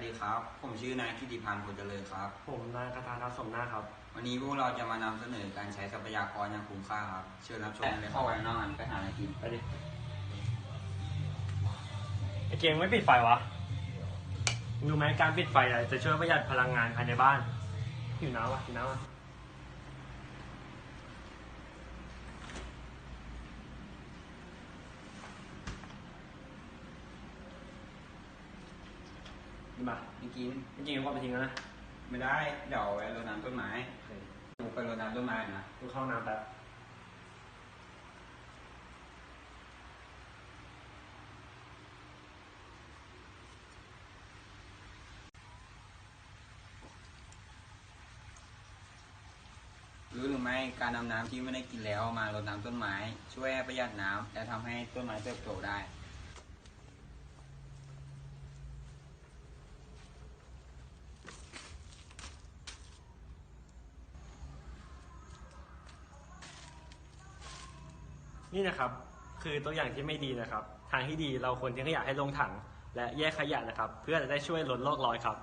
วัสดีครับ ผมชื่อนายกิติพันธ์ผลเจริญครับ ผมนายคาทาทัศน์สมหน้าครับ วันนี้พวกเราจะมานำเสนอการใช้ทรัพยากรอย่างคุ้มค่าครับ เชิญรับชมกันเลยครับไปนอกกันไปหาอะไรกิน ไปดิไอเกมไม่ปิดไฟวะมึงรู้ไหมการปิดไฟอะจะช่วยประหยัดพลังงานภายในบ้านหิวน้ำวะหิวน้ำวะ ดีมาไม่กินจริงๆก็ไปทิ้งแล้วนะไม่ได้ เดี๋ยวเอาไว้รดน้ำต้นไม้กูไปรดน้ำต้นไม้นะกูเข้าห้องน้ำแป๊บรู้หรือไม่การนำน้ำที่ไม่ได้กินแล้วมารดน้ำต้นไม้ ช่วยให้ประหยัดน้ำและทำให้ต้นไม้เติบโตได้ นี่นะครับคือตัวอย่างที่ไม่ดีนะครับ ทางที่ดีเราควรทิ้งขยะให้ลงถัง และแยกขยะนะครับ เพื่อจะได้ช่วยลดโลกร้อนครับ